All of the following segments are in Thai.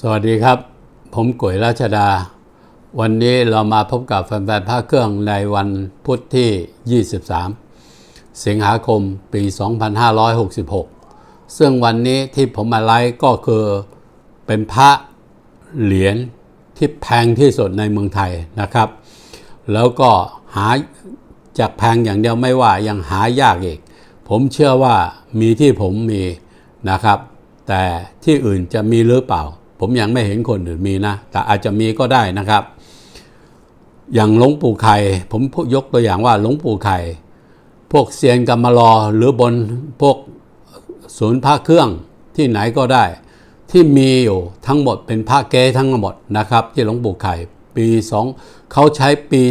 สวัสดีครับ ผมก๋วยราชดา วันนี้เรามาพบกับแฟนๆภาคเครื่องในวันพุธที่ 23 สิงหาคมปี 2566 ซึ่งวันนี้ที่ผมมาไลฟ์ก็คือเป็นพระเหรียญที่แพงที่สุดในเมืองไทยนะครับ แล้วก็หาจากแพงอย่างเดียวไม่ว่ายังหายากอีก ผมเชื่อว่ามีที่ผมมีนะครับ แต่ที่อื่นจะมีหรือเปล่า ผมยังไม่เห็นคนอื่นมีนะ แต่อาจจะมีก็ได้นะครับ อย่างหลวงปู่ไข่ผมยกตัวอย่างว่าหลวงปู่ไข่พวกเซียนกรรมลอหรือบนพวกศูนย์พระเครื่องที่ไหนก็ได้ ที่มีอยู่ทั้งหมดเป็นพระเก้ทั้งหมดนะครับ ที่หลวงปู่ไข่ปี2เขาใช้ปี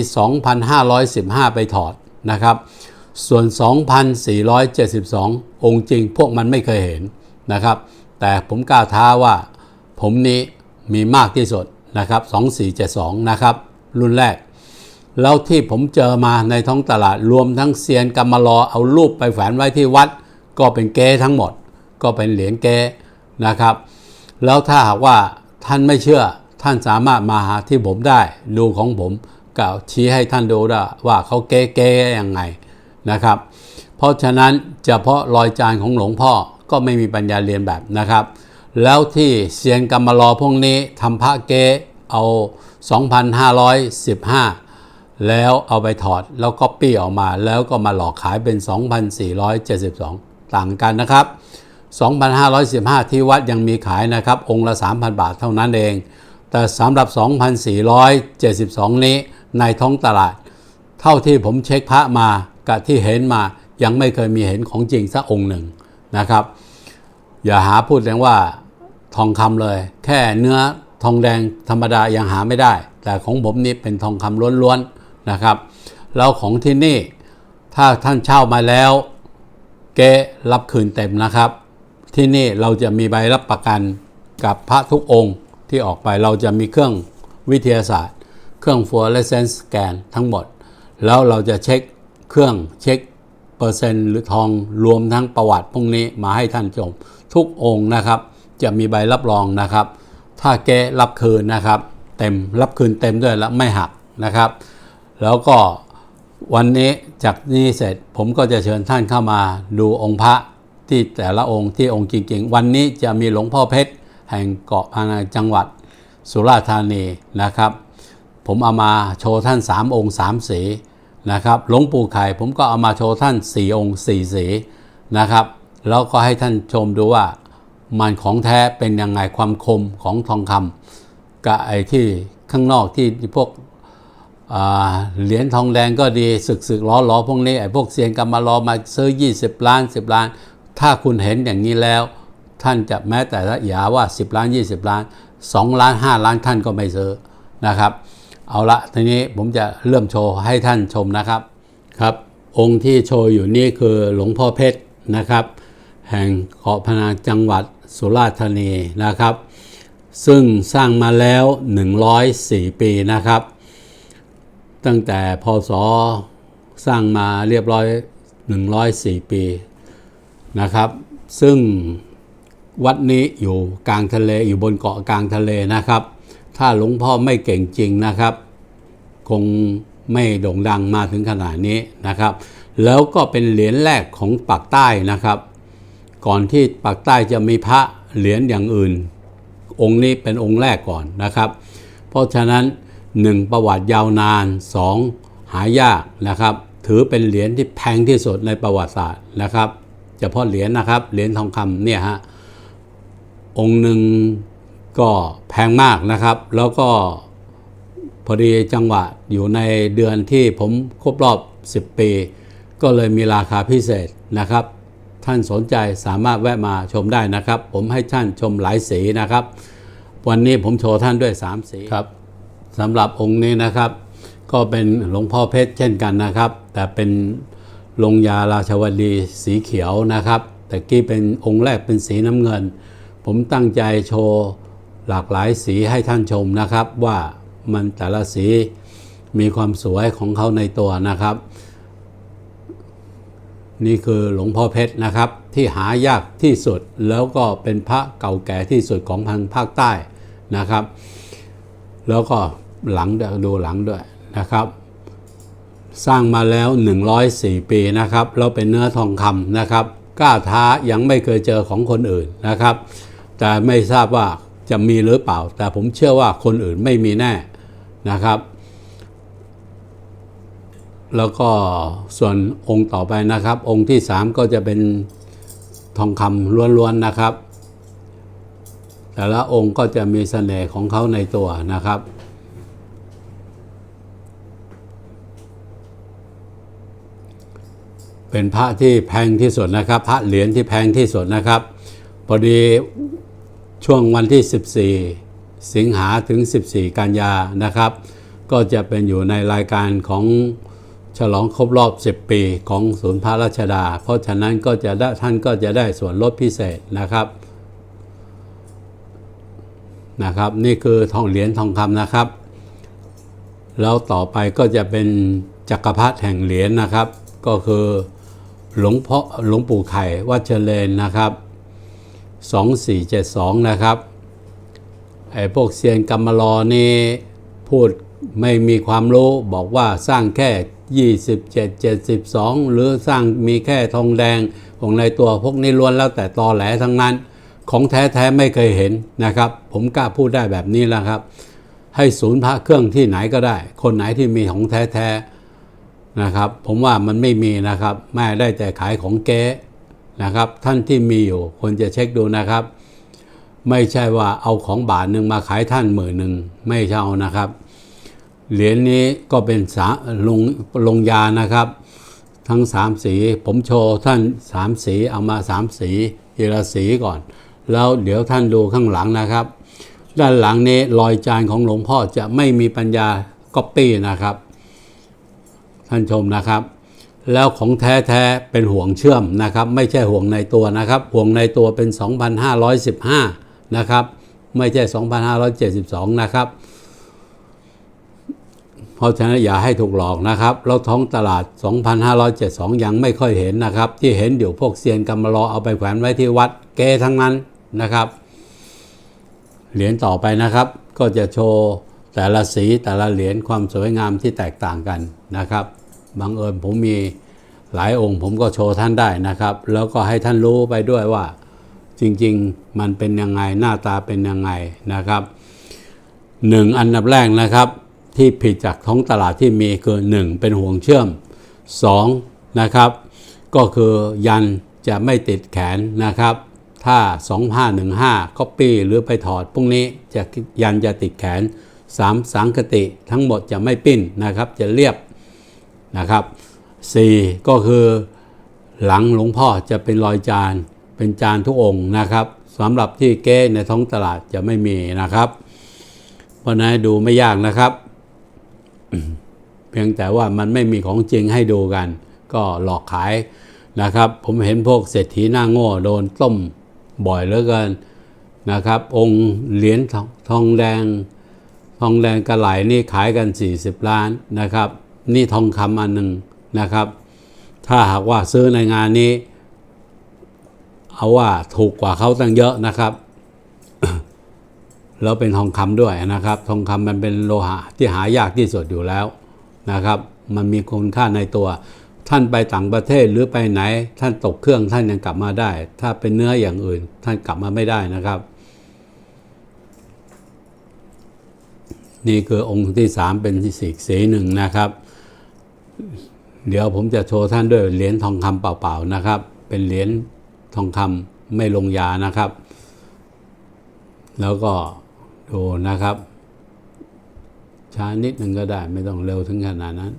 2515 ไปถอดนะครับ ส่วน 2,472 องค์จริงพวกมันไม่เคยเห็นนะครับ แต่ผมกล้าท้าว่า ผมนี้มีมากที่สุดนะครับ 2472 นะครับ รุ่นแรก แล้วที่ผมเจอมาในท้องตลาดรวมทั้งเซียนกรรมลอเอารูปไปแฝงไว้ที่วัด ก็เป็นเก้ทั้งหมด ก็เป็นเหรียญเก้นะครับ แล้วถ้าหากว่าท่านไม่เชื่อท่านสามารถมาหาที่ผมได้ ดูของผมกล่าวชี้ให้ท่านดูได้ว่าเขาเก้เก้ยังไงนะครับ เพราะฉะนั้นเฉพาะรอยจานของหลวงพ่อก็ไม่มีปัญญาเรียนแบบนะครับ แล้วที่เซียนกรรมลอพวกนี้ทำพระเกเอา 2,515 แล้วเอาไปถอดแล้วก็ปี้ออกมาแล้วก็มาหลอกขายเป็น 2,472 ต่างกันนะครับ 2,515 ที่วัดยังมีขายนะครับ องค์ละ 3,000 บาทเท่านั้นเอง แต่สำหรับ 2,472 นี้ในท้องตลาด เท่าที่ผมเช็คพระมากับที่เห็นมายังไม่เคยมีเห็นของจริงสักองค์หนึ่งนะครับ อย่าหาพูดแรงว่า ทองคำเลย แค่เนื้อทองแดงธรรมดายังหาไม่ได้ แต่ของผมนี่เป็นทองคำล้วนๆนะครับ แล้วของที่นี่ถ้าท่านเช่ามาแล้ว เก๊รับคืนเต็มนะครับ ที่นี่เราจะมีใบรับประกันกับพระทุกองค์ที่ออกไปเราจะมีเครื่องวิทยาศาสตร์ เครื่อง fluorescence scan ทั้งหมด แล้วเราจะเช็คเครื่องเช็คเปอร์เซ็นต์หรือทองรวมทั้งประวัติพวกนี้มาให้ท่านชมทุกองค์นะครับ จะมีใบรับรองนะครับ ถ้าเก๊รับคืนนะครับ เต็มรับคืนเต็มด้วยแล้วไม่หักนะครับ แล้วก็วันนี้จากนี้เสร็จผมก็จะเชิญท่านเข้ามาดูองค์พระที่แต่ละองค์ที่องค์จริงๆ วันนี้จะมีหลวงพ่อเพชรแห่งเกาะพะงันจังหวัดสุราษฎร์ธานีนะครับ ผมเอามาโชว์ท่าน 3 องค์ 3 สีนะครับหลวงปู่ไข่ผมก็เอามาโชว์ท่าน 4 องค์ 4 สีนะครับ แล้วก็ให้ท่านชมดูว่า มันของแท้เป็นยังไงความคมของทองคำกับไอ้ที่ข้างนอกที่พวกเหรียญทองแดงก็ดีสึกสึกล้อล้อพวกนี้ไอ้พวกเซียนกรรมารอมาซื้อ 20 ล้าน 10 ล้าน ถ้าคุณเห็นอย่างนี้แล้ว ท่านจะแม้แต่ละอย่าว่า 10 ล้าน 20 ล้าน 2 ล้าน 5 ล้านท่านก็ไม่ซื้อนะครับ เอาละทีนี้ผมจะเริ่มโชว์ให้ท่านชมนะครับครับ องค์ที่โชว์อยู่นี่คือหลวงพ่อเพชรนะครับ แห่งเกาะพนาจังหวัด สุราษฎร์ธานีนะครับ ซึ่งสร้างมาแล้ว 104 ปีนะครับ ตั้งแต่พศสร้างมาเรียบร้อย 104 ปีนะครับ ซึ่งวัดนี้อยู่กลางทะเลอยู่บนเกาะกลางทะเลนะครับ ถ้าหลวงพ่อไม่เก่งจริงนะครับ คงไม่โด่งดังมาถึงขนาดนี้นะครับ แล้วก็เป็นเหรียญแรกของปากใต้นะครับ ก่อนที่ปากใต้จะมีพระเหรียญอย่างอื่น องค์นี้เป็นองค์แรกก่อนนะครับ เพราะฉะนั้น 1 ประวัติยาวนาน 2 หายากนะครับ ถือเป็นเหรียญที่แพงที่สุดในประวัติศาสตร์นะครับเฉพาะเหรียญนะครับเหรียญทองคำเนี่ยฮะองค์หนึ่งก็แพงมากนะครับ แล้วก็พอดีจังหวะอยู่ในเดือนที่ผมครบรอบ 10 ปี ก็เลยมีราคาพิเศษนะครับ ท่านสนใจสามารถแวะมาชมได้นะครับ ผมให้ท่านชมหลายสีนะครับ วันนี้ผมโชว์ท่านด้วย 3 สีครับสำหรับองค์นี้นะครับ ก็เป็นหลวงพ่อเพชรเช่นกันนะครับ แต่เป็นลงยาราชวดีสีเขียวนะครับแต่กี้เป็นองค์แรกเป็นสีน้ำเงิน ผมตั้งใจโชว์หลากหลายสีให้ท่านชมนะครับ ว่ามันแต่ละสีมีความสวยของเขาในตัวนะครับ นี่คือหลวงพ่อเพชรนะครับ ที่หายากที่สุดแล้วก็เป็นพระเก่าแก่ที่สุดของพังภาคใต้นะครับ แล้วก็หลังดูหลังด้วยนะครับ สร้างมาแล้ว 104 ปีนะครับแล้วเป็นเนื้อทองคำนะครับกล้าท้ายังไม่เคยเจอของคนอื่นนะครับ แต่ไม่ทราบว่าจะมีหรือเปล่า แต่ผมเชื่อว่าคนอื่นไม่มีแน่นะครับ แล้วก็ส่วนองค์ต่อไปนะครับ องค์ที่ 3 ก็จะเป็นทองคำล้วนๆนะครับ แต่ละองค์ก็จะมีเสน่ห์ของเขาในตัวนะครับเป็นพระที่แพงที่สุดนะครับ พระเหรียญที่แพงที่สุดนะครับ พอดีช่วงวันที่ 14 สิงหาถึง 14 กันยานะครับ ก็จะเป็นอยู่ในรายการของ ฉลองครบรอบ 10 ปีของศูนย์พระราชดา เพราะฉะนั้นก็จะได้ท่านก็จะได้ส่วนลดพิเศษนะครับนะครับ นี่คือทองเหรียญทองคำนะครับ แล้วต่อไปก็จะเป็นจักรพรรดิแห่งเหรียญนะครับ ก็คือหลวงพ่อหลวงปู่ไข่วัดเจริญนะครับ 2472 นะครับไอ้พวกเซียนกรรมลอนี่พูดไม่มีความรู้บอกว่าสร้างแค่ 27 72 หรือสร้างมีแค่ทองแดงของในตัวพวกนี้ล้วนแล้วแต่ตอแหลทั้งนั้น ของแท้ๆไม่เคยเห็นนะครับ ผมกล้าพูดได้แบบนี้แล้วครับ ให้ศูนย์พระเครื่องที่ไหนก็ได้ คนไหนที่มีของแท้ๆนะครับ ผมว่ามันไม่มีนะครับแม่ได้แต่ขายของเก๊นะครับ ท่านที่มีอยู่ควรจะเช็คดูนะครับ ไม่ใช่ว่าเอาของบาทหนึ่งมาขายท่านหมื่นหนึ่งไม่ใช่านะครับ เหรียญนี้ก็เป็นสาลงลงยานะครับ ทั้งสามสี ผมโชว์ท่านสามสีเอามาสามสีทีลสีก่อน แล้วเดี๋ยวท่านดูข้างหลังนะครับ ด้านหลังนี้รอยจานของหลวงพ่อจะไม่มีปัญญาก๊อปปี้นะครับ ท่านชมนะครับ แล้วของแท้ๆเป็นห่วงเชื่อมนะครับ ไม่ใช่ห่วงในตัวนะครับ ห่วงในตัวเป็น 2,515 นะครับ ไม่ใช่ 2,572 นะครับ ราะฉะนั้นอย่าให้ถูกหลอกนะครับแล้วท้องตลาด 2,572 ยังไม่ค่อยเห็นนะครับ ที่เห็นเดี๋ยวพวกเซียนกำมะลอเอาไปแขวนไว้ที่วัดเกทั้งนั้นนะครับ เหรียญต่อไปนะครับ ก็จะโชว์แต่ละสีแต่ละเหรียญความสวยงามที่แตกต่างกันนะครับบังเอิญผมมีหลายองค์ผมก็โชว์ท่านได้นะครับ แล้วก็ให้ท่านรู้ไปด้วยว่า จริงๆมันเป็นยังไงหน้าตาเป็นยังไงนะครับหนึ่งอันดับแรกนะครับ ที่ผิดจากท้องตลาดที่มีคือหนึ่งเป็นห่วงเชื่อมสองนะครับ ก็คือยันจะไม่ติดแขนนะครับ ถ้า 2515 copy หรือไปถอดพวกนี้จะยันจะติดแขน 3 สังคติทั้งหมดจะไม่ปิ้นนะครับ จะเรียบนะครับ 4 ก็คือหลังหลวงพ่อจะเป็นรอยจานเป็นจานทุกองค์นะครับสำหรับที่เก้ในท้องตลาดจะไม่มีนะครับ เพราะนั้นดูไม่ยากนะครับ เพียงแต่ว่ามันไม่มีของจริงให้ดูกัน ก็หลอกขายนะครับ ผมเห็นพวกเศรษฐีหน้าโง่โดนต้มบ่อยเหลือเกินนะครับ องค์เหรียญทองทองแดง ทองแดงกระไหลนี่ขายกัน 40 ล้านนะครับ นี่ทองคำอันหนึ่งนะครับ ถ้าหากว่าซื้อในงานนี้ เอาว่าถูกกว่าเขาตั้งเยอะนะครับ แล้วเป็นทองคำด้วยนะครับ ทองคำมันเป็นโลหะที่หายากที่สุดอยู่แล้วนะครับ มันมีคุณค่าในตัว ท่านไปต่างประเทศหรือไปไหน ท่านตกเครื่องท่านยังกลับมาได้ ถ้าเป็นเนื้ออย่างอื่น ท่านกลับมาไม่ได้นะครับ นี่คือองค์ที่สามเป็นสีสีหนึ่งนะครับ เดี๋ยวผมจะโชว์ท่านด้วยเหรียญทองคำเปล่าๆนะครับ เป็นเหรียญทองคำไม่ลงยานะครับ แล้วก็ ดูนะครับ ช้านิดหนึ่งก็ได้ไม่ต้องเร็วถึงขนาดนั้น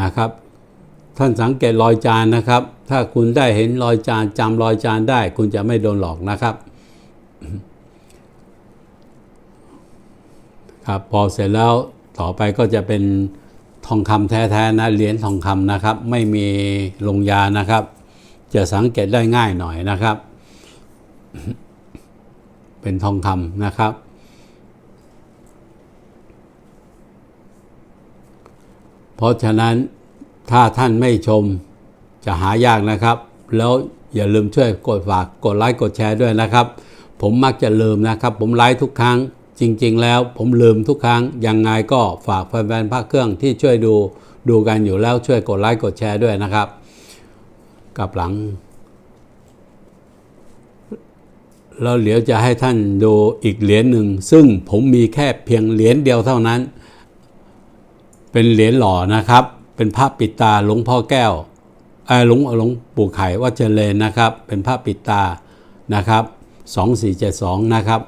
นะครับ ท่านสังเกตรอยจานนะครับ ถ้าคุณได้เห็นรอยจานจำรอยจานได้ คุณจะไม่โดนหลอกนะครับครับพอเสร็จแล้วต่อไปก็จะเป็นทองคำแท้ๆนะเหรียญทองคำนะครับ ไม่มีลงยานะครับ จะสังเกตได้ง่ายหน่อยนะครับ เป็นทองคำนะครับ เพราะฉะนั้นถ้าท่านไม่ชมจะหายากนะครับ แล้วอย่าลืมช่วยกดฝากกดไลค์กดแชร์ด้วยนะครับ ผมมักจะลืมนะครับ ผมไลฟ์ทุกครั้ง จริง ๆ แล้วผมลืมทุกครั้ง ยังไงก็ฝากแฟนๆพระเครื่องที่ช่วยดูดูกันอยู่แล้วช่วยกดไลค์กดแชร์ด้วยนะครับ กลับหลัง แล้วเดี๋ยวจะให้ท่านดูอีกเหรียญหนึ่ง ซึ่งผมมีแค่เพียงเหรียญเดียวเท่านั้น เป็นเหรียญหล่อนะครับ เป็นภาพปิดตาหลวงพ่อแก้วเอหลวงหลวงปู่ไข่วัดเจริญนะครับ เป็นภาพปิดตานะครับ2472นะครับ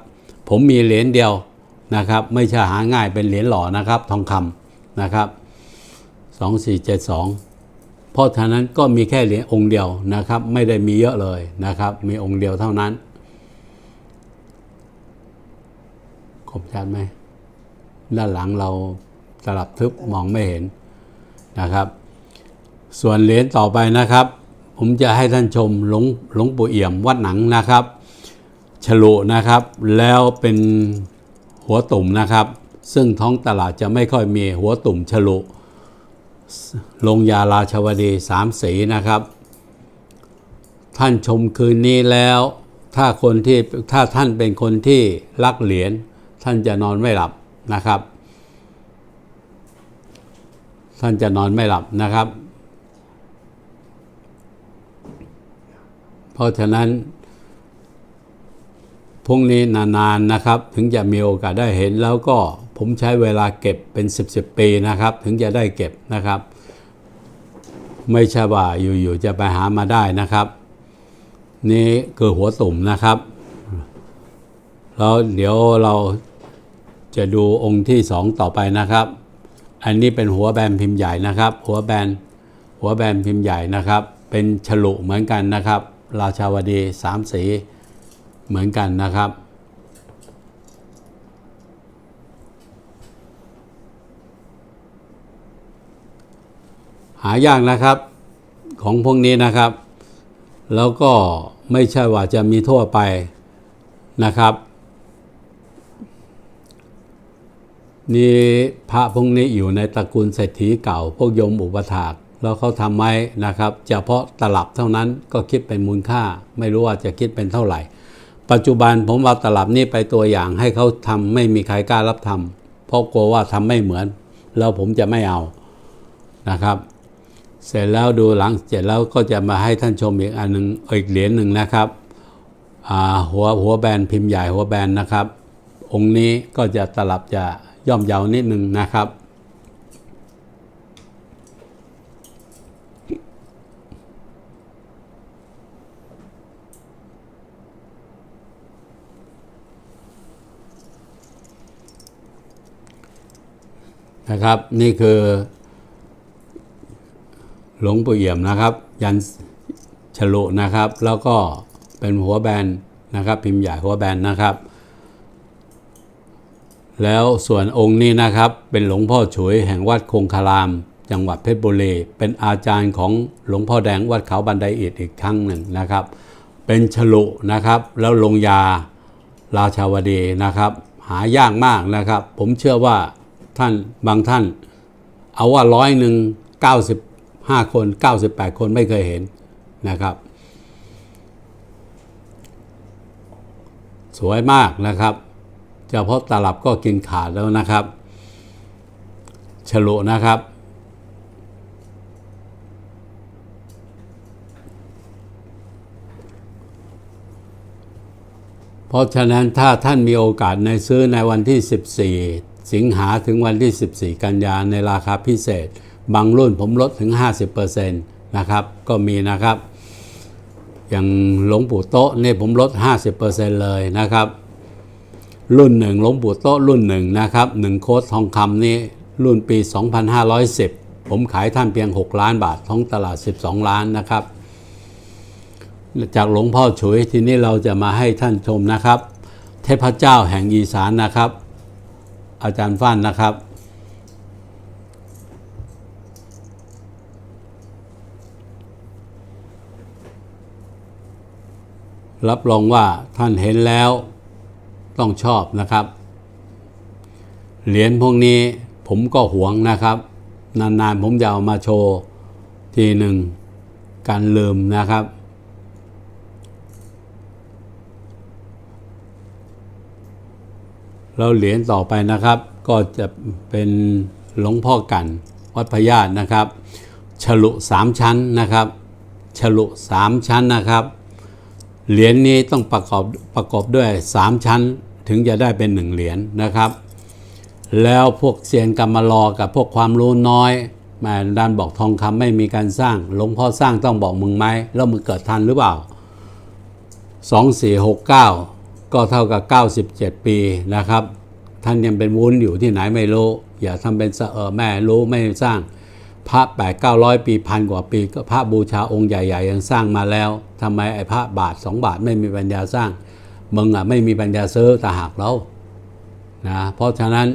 ผมมีเหรียญเดียวนะครับ ไม่ใช่หาง่ายเป็นเหรียญหล่อนะครับ ทองคำนะครับ2472 เพราะฉะนั้นก็มีแค่เหรียญองค์เดียวนะครับ ไม่ได้มีเยอะเลยนะครับ มีองค์เดียวเท่านั้น คมชัดไหมด้านหลังเราสลับทึบมองไม่เห็นนะครับ ส่วนเหรียญต่อไปนะครับ ผมจะให้ท่านชมหลวงหลวงปู่เอี่ยมวัดหนังนะครับฉลุนะครับ แล้วเป็นหัวตุ่มนะครับ ซึ่งท้องตลาดจะไม่ค่อยมีหัวตุ่มฉลุลงยาราชวดีสามสีนะครับ ท่านชมคืนนี้แล้ว ถ้าคนที่ถ้าท่านเป็นคนที่รักเหรียญ ท่านจะนอนไม่หลับนะครับ ท่านจะนอนไม่หลับนะครับ เพราะฉะนั้นพรุ่งนี้นานๆนะครับ ถึงจะมีโอกาสได้เห็นแล้วก็ผมใช้เวลาเก็บเป็น 10 10ปีนะครับ ถึงจะได้เก็บนะครับ ไม่ใช่ว่าอยู่ๆจะไปหามาได้นะครับ นี่คือหัวตุ่มนะครับแล้วเดี๋ยวเรา จะดูองค์ที่สองต่อไปนะครับ อันนี้เป็นหัวแบนพิมพ์ใหญ่นะครับ หัวแบนหัวแบนพิมพ์ใหญ่นะครับ เป็นฉลุเหมือนกันนะครับ ราชาวดีสามสีเหมือนกันนะครับ หายากนะครับของพวกนี้นะครับ แล้วก็ไม่ใช่ว่าจะมีทั่วไปนะครับ นี่พระพวกนี้อยู่ในตระกูลเศรษฐีเก่า พวกยมอุปถากแล้วเขาทำไว้นะครับเฉพาะตลับเท่านั้นก็คิดเป็นมูลค่า ไม่รู้ว่าจะคิดเป็นเท่าไหร่ ปัจจุบันผมเอาตลับนี้ไปตัวอย่างให้เขาทำไม่มีใครกล้ารับทำเพราะกลัวว่าทำไม่เหมือน แล้วผมจะไม่เอานะครับ เสร็จแล้วดูหลังเสร็จแล้วก็จะมาให้ท่านชมอีกอันหนึ่งอีกเหรียญหนึ่งนะครับหัวหัวแบนพิมพ์ใหญ่หัวแบนนะครับ องค์นี้ก็จะตลับจะ ย่อมเยาวนิดหนึ่งนะครับ นะครับ นี่คือหลวงปู่เอี่ยมนะครับ ยันฉลุนะครับ แล้วก็เป็นหัวแบนนะครับ พิมพ์ใหญ่หัวแบนนะครับ แล้วส่วนองค์นี้นะครับ เป็นหลวงพ่อฉวยแห่งวัดคงคาราม จังหวัดเพชรบุรีเป็นอาจารย์ของหลวงพ่อแดงวัดเขาบันไดอิฐอีกครั้งหนึ่งนะครับ เป็นฉลุนะครับ แล้วลงยาราชาวดีนะครับ หายากมากนะครับ ผมเชื่อว่าท่านบางท่าน เอาว่าร้อยหนึ่งเก้าสิบห้าคนเก้าสิบแปดคนไม่เคยเห็นนะครับ สวยมากนะครับ เฉพาะตลับก็กินขาดแล้วนะครับ ฉลุนะครับ เพราะฉะนั้นถ้าท่านมีโอกาสในซื้อในวันที่ 14 สิงหาถึงวันที่ 14 กันยาในราคาพิเศษ บางรุ่นผมลดถึง 50%นะครับ ก็มีนะครับอย่างหลวงปู่โต๊ะนี่ผมลด 50%เลยนะครับ รุ่นหนึ่งหลวงปู่โต๊ะรุ่นหนึ่งนะครับหนึ่งโค้ดทองคำนี่รุ่นปี 2510 ผมขายท่านเพียง 6 ล้านบาทท้องตลาด 12 ล้านนะครับ จากหลวงพ่อฉุยทีนี้เราจะมาให้ท่านชมนะครับ เทพเจ้าแห่งอีสานนะครับ อาจารย์ฟ้านนะครับรับรองว่าท่านเห็นแล้ว ต้องชอบนะครับ เหรียญพวกนี้ผมก็หวงนะครับ นานๆผมจะเอามาโชว์ทีหนึ่งการลืมนะครับแล้วเหรียญต่อไปนะครับ ก็จะเป็นหลวงพ่อกันวัดพญาตนะครับฉลุสามชั้นนะครับฉลุสามชั้นนะครับ เหรียญนี้ต้องประกอบประกอบด้วย3ชั้น ถึงจะได้เป็น1เหรียญนะครับ แล้วพวกเซียนกรรมลอกับพวกความรู้น้อยแมาดันบอกทองคำไม่มีการสร้างหลวงพ่อสร้างต้องบอกมึงไหมแล้วมึงเกิดทันหรือเปล่า 2469 ก็เท่ากับ 97 ปีนะครับ ท่านยังเป็นวุ้นอยู่ที่ไหนไม่รู้ อย่าทำเป็นเสอแม่รู้ไม่สร้าง พระ8 9 0 0ปีพันกว่าปีก็พระบูชาองค์ใหญ่ ๆ ยังสร้างมาแล้วทำไมไอ้พระบาท2บาทไม่มีปัญญาสร้าง มึงอะไม่มีปัญญาซื้อแต่หากเรานะเพราะฉะนั้น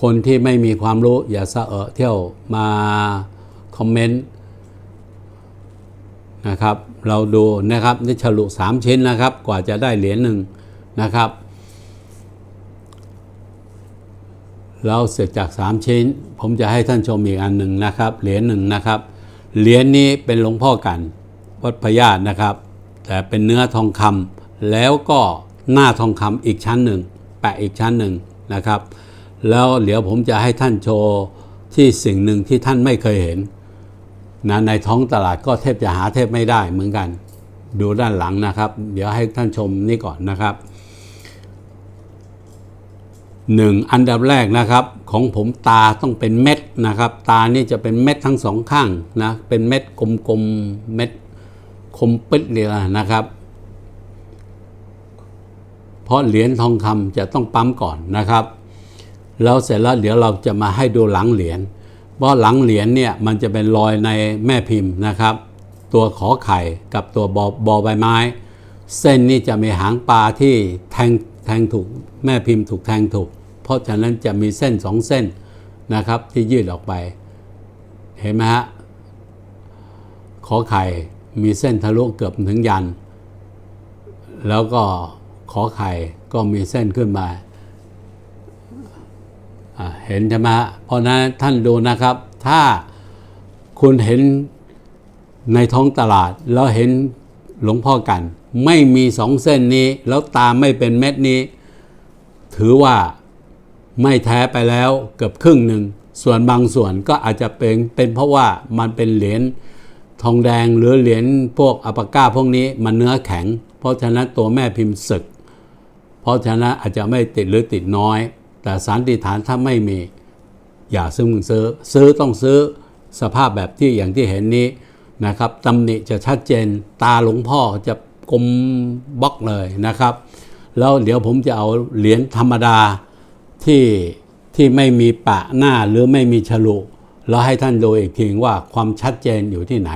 คนที่ไม่มีความรู้อย่าเสอะเที่ยวมาคอมเมนต์นะครับเราดูนะครับนี่ฉลุ3ชิ้นนะครับ กว่าจะได้เหรียญหนึ่งนะครับแล้วเสร็จจาก3ชิ้น ผมจะให้ท่านชมอีกอันหนึ่งนะครับ เหรียญหนึ่งนะครับ เหรียญนี้เป็นหลวงพ่อกันวัดพญาตนะครับ แต่เป็นเนื้อทองคำ แล้วก็หน้าทองคำอีกชั้นหนึ่ง แปะอีกชั้นหนึ่งนะครับ แล้วเดี๋ยวผมจะให้ท่านโชว์ที่สิ่งหนึ่งที่ท่านไม่เคยเห็นนะในท้องตลาดก็เทบจะหาเทบไม่ได้เหมือนกัน ดูด้านหลังนะครับ เดี๋ยวให้ท่านชมนี่ก่อนนะครับหนึ่งอันดับแรกนะครับ ของผมตาต้องเป็นเม็ดนะครับ ตานี่จะเป็นเม็ดทั้งสองข้างนะเป็นเม็ดกลมๆเม็ดคมปิดเลยนะครับ เพราะเหรียญทองคำจะต้องปั๊มก่อนนะครับแล้วเสร็จแล้วเดี๋ยวเราจะมาให้ดูหลังเหรียญเพราะหลังเหรียญเนี่ยมันจะเป็นรอยในแม่พิมพ์นะครับ ตัวขอไข่กับตัวบอบอใบไม้ เส้นนี้จะมีหางปลาที่แทงแทงถูกแม่พิมพ์ถูกแทงถูก เพราะฉะนั้นจะมีเส้นสองเส้นนะครับที่ยืดออกไป เห็นไหมฮะขอไข่มีเส้นทะลุเกือบถึงยัน แล้วก็ ขอไข่ก็มีเส้นขึ้นมาเห็นใช่ไหมฮะเพราะนั้นท่านดูนะครับ ถ้าคุณเห็นในท้องตลาด แล้วเห็นหลวงพ่อกัน ไม่มีสองเส้นนี้ แล้วตาไม่เป็นเม็ดนี้ ถือว่าไม่แท้ไปแล้วเกือบครึ่งหนึ่ง ส่วนบางส่วนก็อาจจะเป็นเป็นเพราะว่ามันเป็นเหรียญทองแดงหรือเหรียญพวกอัปาก้าพวกนี้มันเนื้อแข็ง เพราะฉะนั้นตัวแม่พิมพ์สึก เพราะฉะนั้นอาจจะไม่ติดหรือติดน้อย แต่สันติฐานถ้าไม่มีอย่าซื้อมึงซื้อ ซื้อต้องซื้อสภาพแบบที่อย่างที่เห็นนี้นะครับตำหนิจะชัดเจนตาหลวงพ่อจะกลมบล็อกเลยนะครับ แล้วเดี๋ยวผมจะเอาเหรียญธรรมดาที่ที่ไม่มีปะหน้าหรือไม่มีฉลุแล้วให้ท่านดูอีกทีว่าความชัดเจนอยู่ที่ไหน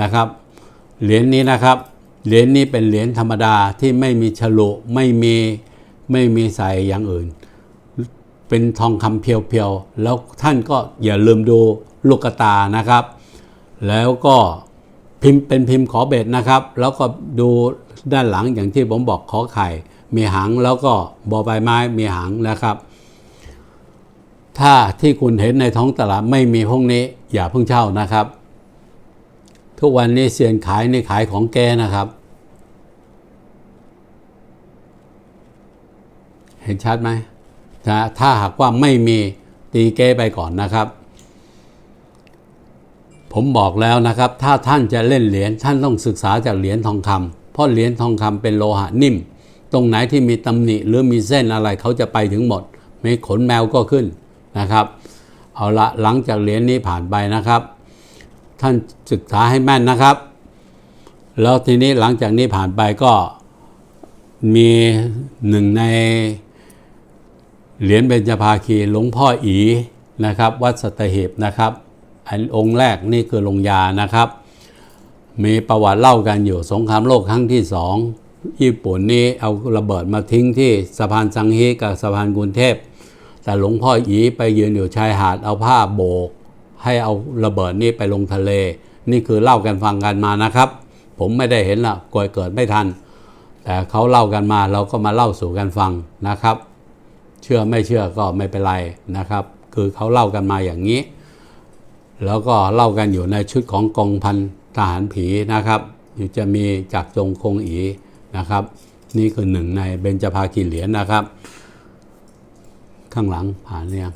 นะครับ เหรียญนี้นะครับ เหรียญนี้เป็นเหรียญธรรมดาที่ไม่มีฉลุไม่มีไม่มีใส่อย่างอื่น เป็นทองคำเพียวๆ แล้วท่านก็อย่าลืมดูลูกตานะครับ แล้วก็พิมพ์เป็นพิมพ์ขอเบ็ดนะครับ แล้วก็ดูด้านหลังอย่างที่ผมบอกขอไข่ มีหางแล้วก็บอใบไม้มีหางนะครับ ถ้าที่คุณเห็นในท้องตลาดไม่มีพวกนี้อย่าเพิ่งเช่านะครับ ทุกวันนี้เซียนขายในขายของแกนะครับ เห็นชัดไหมนะถ้าหากว่าไม่มีตีเก้ไปก่อนนะครับ ผมบอกแล้วนะครับ ถ้าท่านจะเล่นเหรียญท่านต้องศึกษาจากเหรียญทองคำเพราะเหรียญทองคำเป็นโลหะนิ่ม ตรงไหนที่มีตำหนิหรือมีเส้นอะไรเขาจะไปถึงหมด ไม่ขนแมวก็ขึ้นนะครับ เอาละหลังจากเหรียญนี้ผ่านไปนะครับ ท่านศึกษาให้แม่นนะครับ แล้วทีนี้หลังจากนี้ผ่านไปก็มีหนึ่งในเหรียญเบญจภาคีหลวงพ่ออีนะครับ วัดสัตหีบนะครับ อันองค์แรกนี่คือลงยานะครับ มีประวัติเล่ากันอยู่สงครามโลกครั้งที่สองญี่ปุ่นนี่เอาระเบิดมาทิ้งที่สะพานสังฮีกับสะพานกรุงเทพแต่หลวงพ่ออีไปยืนอยู่ชายหาดเอาผ้าโบก ให้เอาระเบิดนี้ไปลงทะเล นี่คือเล่ากันฟังกันมานะครับ ผมไม่ได้เห็นละกวยเกิดไม่ทัน แต่เขาเล่ากันมาเราก็มาเล่าสู่กันฟังนะครับ เชื่อไม่เชื่อก็ไม่เป็นไรนะครับ คือเขาเล่ากันมาอย่างนี้ แล้วก็เล่ากันอยู่ในชุดของกองพันทหารผีนะครับอยู่จะมีจากจงคงอีนะครับ นี่คือหนึ่งในเบญจภาคีเหรียญนะครับ ข้างหลังผ่านเนี่ย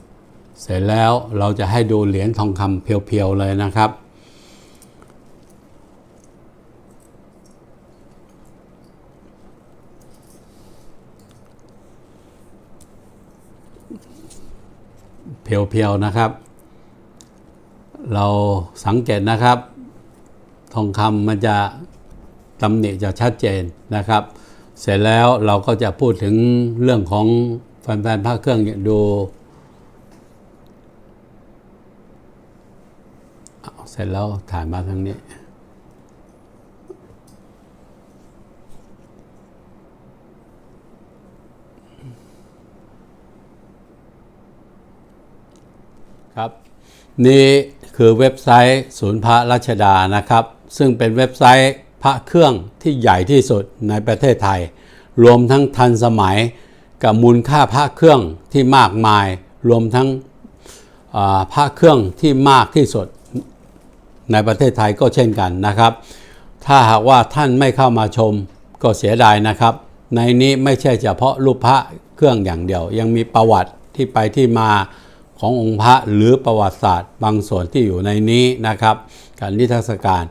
เสร็จแล้วเราจะให้ดูเหรียญทองคำเพียวๆเลยนะครับ เพียวๆนะครับ เราสังเกตนะครับ ทองคำมันจะตำหนิจะชัดเจนนะครับ เสร็จแล้วเราก็จะพูดถึงเรื่องของแฟนๆพระเครื่องดู เสร็จแล้วถ่ายมาทางนี้ ครับ นี่คือเว็บไซต์ศูนย์พระรัชดานะครับ ซึ่งเป็นเว็บไซต์พระเครื่องที่ใหญ่ที่สุดในประเทศไทย รวมทั้งทันสมัยกับมูลค่าพระเครื่องที่มากมาย รวมทั้งพระเครื่องที่มากที่สุด ในประเทศไทยก็เช่นกันนะครับ ถ้าหากว่าท่านไม่เข้ามาชมก็เสียดายนะครับ ในนี้ไม่ใช่เฉพาะรูปพระเครื่องอย่างเดียว ยังมีประวัติที่ไปที่มาขององค์พระหรือประวัติศาสตร์ บางส่วนที่อยู่ในนี้นะครับ การนิทรรศการ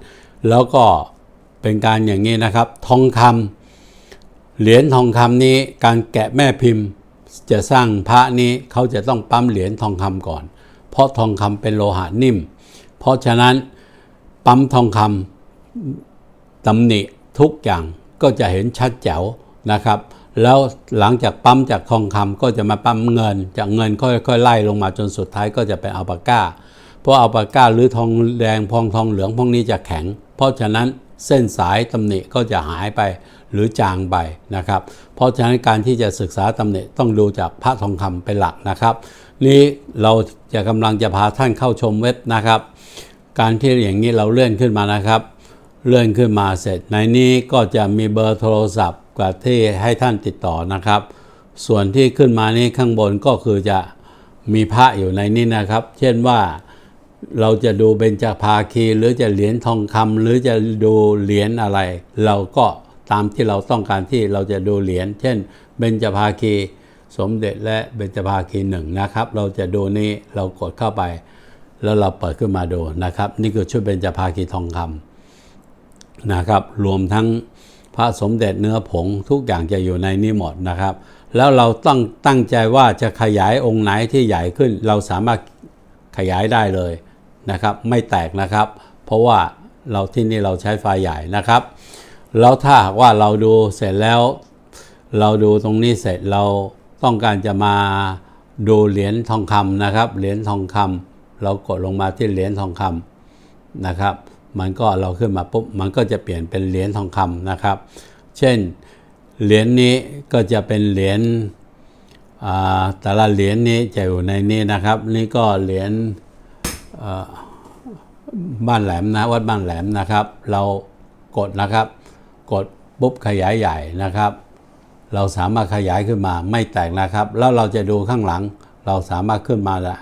แล้วก็เป็นการอย่างนี้นะครับ ทองคำเหรียญทองคำนี้การแกะแม่พิมพ์ จะสร้างพระนี้เขาจะต้องปั๊มเหรียญทองคำก่อน เพราะทองคำเป็นโลหะนิ่ม เพราะฉะนั้น ปั๊มทองคำตำหนิทุกอย่างก็จะเห็นชัดแจ๋วนะครับ แล้วหลังจากปั๊มจากทองคำก็จะมาปั๊มเงิน จากเงินค่อยๆไล่ลงมาจนสุดท้ายก็จะเป็นอัลปาก้า เพราะอัลปาก้าหรือทองแดงพองทองเหลืองพวกนี้จะแข็ง เพราะฉะนั้นเส้นสายตำหนิก็จะหายไปหรือจางไปนะครับ เพราะฉะนั้นการที่จะศึกษาตำหนิต้องดูจากพระทองคำเป็นหลักนะครับ นี่เราจะกำลังจะพาท่านเข้าชมเว็บนะครับ การที่อย่างนี้เราเลื่อนขึ้นมานะครับ เลื่อนขึ้นมาเสร็จ ในนี้ก็จะมีเบอร์โทรศัพท์กับที่ให้ท่านติดต่อนะครับ ส่วนที่ขึ้นมานี้ข้างบนก็คือจะมีพระอยู่ในนี้นะครับ เช่นว่าเราจะดูเบญจภาคีหรือจะเหรียญทองคำหรือจะดูเหรียญอะไร เราก็ตามที่เราต้องการที่เราจะดูเหรียญเช่น เบญจภาคี สมเด็จและเบญจภาคีหนึ่งนะครับ เราจะดูนี้เรากดเข้าไป แล้วเราเปิดขึ้นมาดูนะครับ นี่คือชุดเบญจภาคีทองคำนะครับ รวมทั้งพระสมเด็จเนื้อผงทุกอย่างจะอยู่ในนี้หมดนะครับ แล้วเราต้องตั้งใจว่าจะขยายองค์ไหนที่ใหญ่ขึ้น เราสามารถขยายได้เลยนะครับ ไม่แตกนะครับ เพราะว่าเราที่นี่เราใช้ไฟใหญ่นะครับ แล้วถ้าว่าเราดูเสร็จแล้ว เราดูตรงนี้เสร็จเราต้องการจะมาดูเหรียญทองคำนะครับ เหรียญทองคำ เรากดลงมาที่เหรียญทองคำนะครับ มันก็เราขึ้นมาปุ๊บมันก็จะเปลี่ยนเป็นเหรียญทองคำนะครับ เช่นเหรียญนี้ก็จะเป็นเหรียญอ่าแต่ละเหรียญนี้จะอยู่ในนี้นะครับ นี่ก็เหรียญบ้านแหลมนะวัดบ้านแหลมนะครับ เรากดนะครับ กดปุ๊บขยายใหญ่นะครับ เราสามารถขยายขึ้นมาไม่แตกนะครับ แล้วเราจะดูข้างหลัง เราสามารถขึ้นมาได้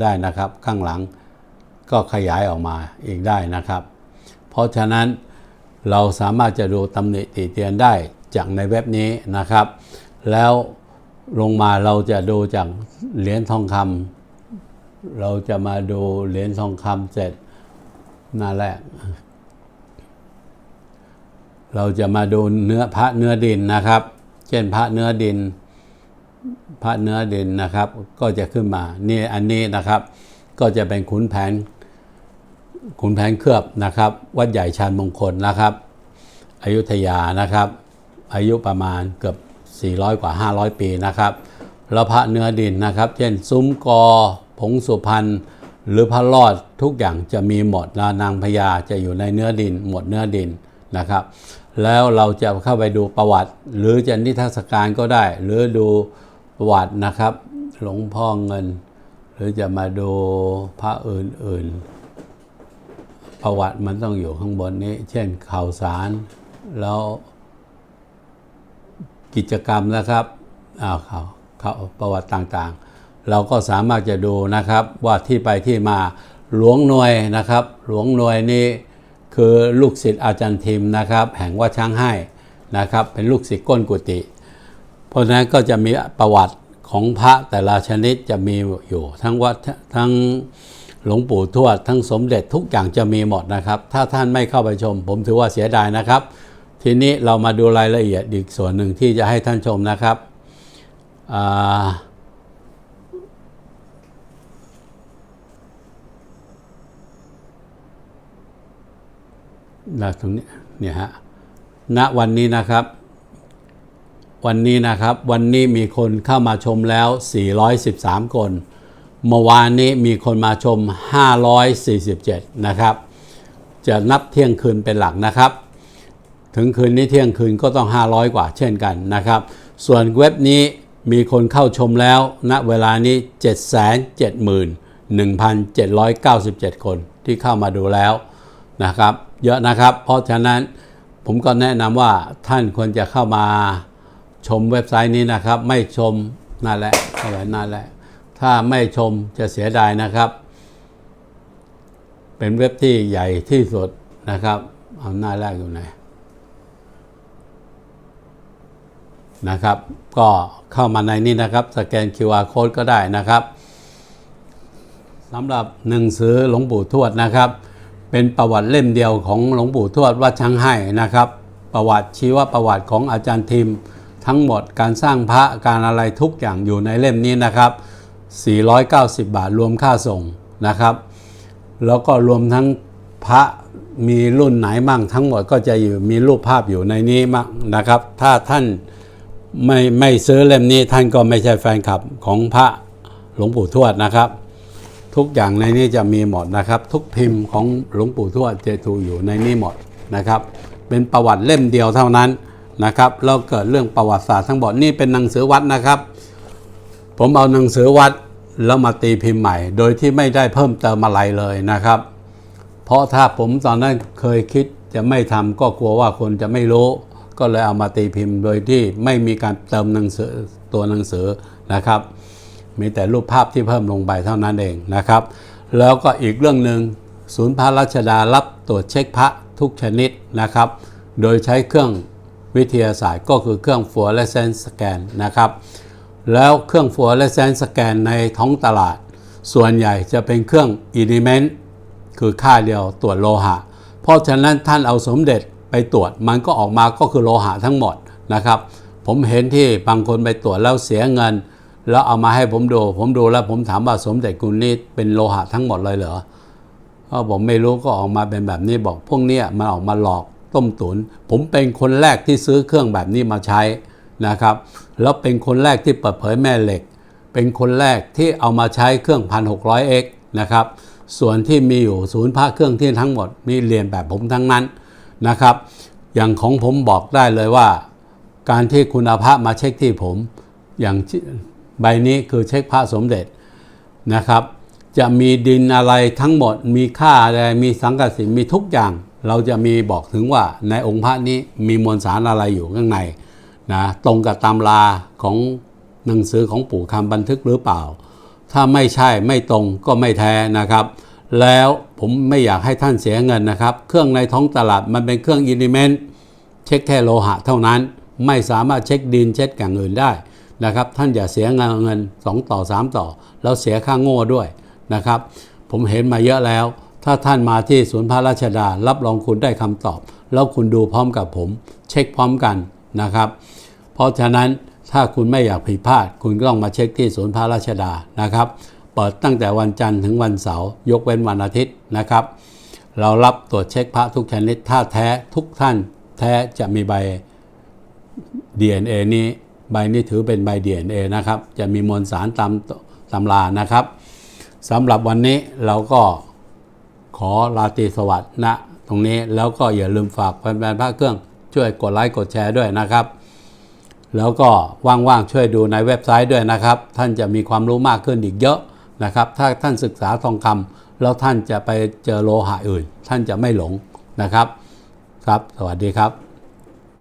ได้นะครับ ข้างหลังก็ขยายออกมาอีกได้นะครับ เพราะฉะนั้นเราสามารถจะดูตำหนิติเตียนได้จากในเว็บนี้นะครับ แล้วลงมาเราจะดูจากเหรียญทองคำเราจะมาดูเหรียญทองคำเสร็จหน้าแรก เราจะมาดูเนื้อพระเนื้อดินนะครับ เช่นพระเนื้อดิน พระเนื้อดินนะครับ ก็จะขึ้นมานี่อันนี้นะครับ ก็จะเป็นขุนแผนขุนแผนเคลือบนะครับ วัดใหญ่ชานมงคลนะครับอยุธยานะครับ อายุประมาณเกือบ 400 กว่า 500 ปีนะครับแล้วพระเนื้อดินนะครับ เช่นซุ้มกอผงสุพรรณหรือพระรอดทุกอย่างจะมีหมดนะนางพญาจะอยู่ในเนื้อดิน หมดเนื้อดินนะครับ แล้วเราจะเข้าไปดูประวัติ หรือจะนิทรรศการก็ได้ หรือดู ประวัตินะครับ หลวงพ่อเงิน หรือจะมาดูพระอื่นๆ ประวัติมันต้องอยู่ข้างบนนี้ เช่นข่าวสารแล้วกิจกรรมนะครับอ้าวข่าวข่าวประวัติต่างๆ เราก็สามารถจะดูนะครับว่าที่ไปที่มาหลวงหน่วยนะครับ หลวงหน่วยนี่คือลูกศิษย์อาจารย์ทิมนะครับ แห่งวัดช้างให้นะครับ เป็นลูกศิษย์ก้นกุฏิ ราะฉะนั้นก็จะมีประวัติของพระแต่ละชนิดจะมีอยู่ ทั้งวัดทั้งหลวงปู่ทวดทั้งสมเด็จทุกอย่างจะมีหมดนะครับ ถ้าท่านไม่เข้าไปชม ผมถือว่าเสียดายนะครับ ทีนี้เรามาดูรายละเอียดอีกส่วนหนึ่งที่จะให้ท่านชมนะครับอ่านะตรงนี้เนี่ยฮะณวันนี้นะครับ วันนี้นะครับ วันนี้มีคนเข้ามาชมแล้ว 413 คน เมื่อวานนี้มีคนมาชม 547 นะครับ จะนับเที่ยงคืนเป็นหลักนะครับ ถึงคืนนี้เที่ยงคืนก็ต้อง 500 กว่าเช่นกันนะครับ ส่วนเว็บนี้มีคนเข้าชมแล้วณเวลานี้ 771,797 คนที่เข้ามาดูแล้วนะครับ เยอะนะครับ เพราะฉะนั้นผมก็แนะนำว่าท่านควรจะเข้ามา ชมเว็บไซต์นี้นะครับ ไม่ชมนั่นแหละเข้าไปนั่นแหละ ถ้าไม่ชมจะเสียดายนะครับ เป็นเว็บที่ใหญ่ที่สุดนะครับเอาหน้าแรกอยู่ไหนนะครับ ก็เข้ามาในนี้นะครับ สแกน QR code ก็ได้นะครับสำหรับหนังสือหลวงปู่ทวดนะครับ เป็นประวัติเล่มเดียวของหลวงปู่ทวดวัดช้างให้นะครับ ประวัติชีวประวัติของอาจารย์ทิม ทั้งหมดการสร้างพระการอะไรทุกอย่างอยู่ในเล่มนี้นะครับ 490 บาทรวมค่าส่งนะครับ แล้วก็รวมทั้งพระมีรุ่นไหนมั่งทั้งหมดก็จะอยู่มีรูปภาพอยู่ในนี้มั่งนะครับ ถ้าท่านไม่ไม่ซื้อเล่มนี้ท่านก็ไม่ใช่แฟนคลับของพระหลวงปู่ทวดนะครับ ทุกอย่างในนี้จะมีหมดนะครับ ทุกพิมพ์ของหลวงปู่ทวดเจตูอยู่ในนี้หมดนะครับ เป็นประวัติเล่มเดียวเท่านั้น นะครับแล้วเกิดเรื่องประวัติศาสตร์ทั้งหมดนี่เป็นหนังสือวัดนะครับ ผมเอาหนังสือวัดแล้วมาตีพิมพ์ใหม่ โดยที่ไม่ได้เพิ่มเติมอะไรเลยนะครับ เพราะถ้าผมตอนนั้นเคยคิดจะไม่ทำก็กลัวว่าคนจะไม่รู้ ก็เลยเอามาตีพิมพ์ โดยที่ไม่มีการเติมหนังสือตัวหนังสือนะครับ มีแต่รูปภาพที่เพิ่มลงไปเท่านั้นเองนะครับ แล้วก็อีกเรื่องหนึ่งศูนย์พระราชดารับตรวจเช็คพระทุกชนิดนะครับ โดยใช้เครื่อง วิทยาศาสตร์ก็คือเครื่อง fluorescence scan นะครับ แล้วเครื่อง fluorescence scan ในท้องตลาด ส่วนใหญ่จะเป็นเครื่อง element คือค่าเดียวตรวจโลหะ เพราะฉะนั้นท่านเอาสมเด็จไปตรวจมันก็ออกมาก็คือโลหะทั้งหมดนะครับ ผมเห็นที่บางคนไปตรวจแล้วเสียเงิน แล้วเอามาให้ผมดู ผมดูแล้วผมถามว่าสมเด็จคุณนี่เป็นโลหะทั้งหมดเลยเหรอก็ผมไม่รู้ก็ออกมาเป็นแบบนี้บอกพวกเนี้ยมันออกมาหลอก ต้มตุน ผมเป็นคนแรกที่ซื้อเครื่องแบบนี้มาใช้นะครับ แล้วเป็นคนแรกที่เปิดเผยแม่เหล็ก เป็นคนแรกที่เอามาใช้เครื่อง 1600x นะครับ ส่วนที่มีอยู่ศูนย์พระเครื่องที่ทั้งหมดนี่เรียนแบบผมทั้งนั้นนะครับ อย่างของผมบอกได้เลยว่า การที่คุณอาพระมาเช็คที่ผม อย่างใบนี้คือเช็คพระสมเด็จนะครับ จะมีดินอะไรทั้งหมด มีค่าอะไร มีสังกะสีมีทุกอย่างเราจะมีบอกถึงว่าในองค์พระนี้มีมวลสารอะไรอยู่ข้างในนะตรงกับตำราของหนังสือของปู่คำบันทึกหรือเปล่า ถ้าไม่ใช่ไม่ตรงก็ไม่แท้นะครับ แล้วผมไม่อยากให้ท่านเสียเงินนะครับ เครื่องในท้องตลาดมันเป็นเครื่องอินดิเมนต์เช็คแค่โลหะเท่านั้น ไม่สามารถเช็คดินเช็คอย่างอื่นได้นะครับ ท่านอย่าเสียเงินเงิน 2 ต่อ 3 ต่อ แล้วเสียค่าโง่ด้วยนะครับ ผมเห็นมาเยอะแล้ว ถ้าท่านมาที่ศูนย์พระราชดา รับรองคุณได้คำตอบ แล้วคุณดูพร้อมกับผม เช็คพร้อมกันนะครับ เพราะฉะนั้นถ้าคุณไม่อยากผิดพลาด คุณก็ต้องมาเช็คที่ศูนย์พระราชดานะครับ เปิดตั้งแต่วันจันทร์ถึงวันเสาร์ยกเว้นวันอาทิตย์นะครับ เรารับตรวจเช็คพระทุกชนิดถ้าแท้ทุกท่านแท้จะมีใบ DNA นี้ใบนี้ถือเป็นใบ DNA นะครับ จะมีมวลสารตามตำรานะครับสำหรับวันนี้เราก็ ขอลาตรีสวัสดิ์ณตรงนี้แล้วก็อย่าลืมฝากแฟนๆพระเครื่องช่วยกดไลค์กดแชร์ด้วยนะครับ แล้วก็ว่างๆช่วยดูในเว็บไซต์ด้วยนะครับ ท่านจะมีความรู้มากขึ้นอีกเยอะนะครับ ถ้าท่านศึกษาทองคำแล้วท่านจะไปเจอโลหะอื่น ท่านจะไม่หลงนะครับครับ สวัสดีครับ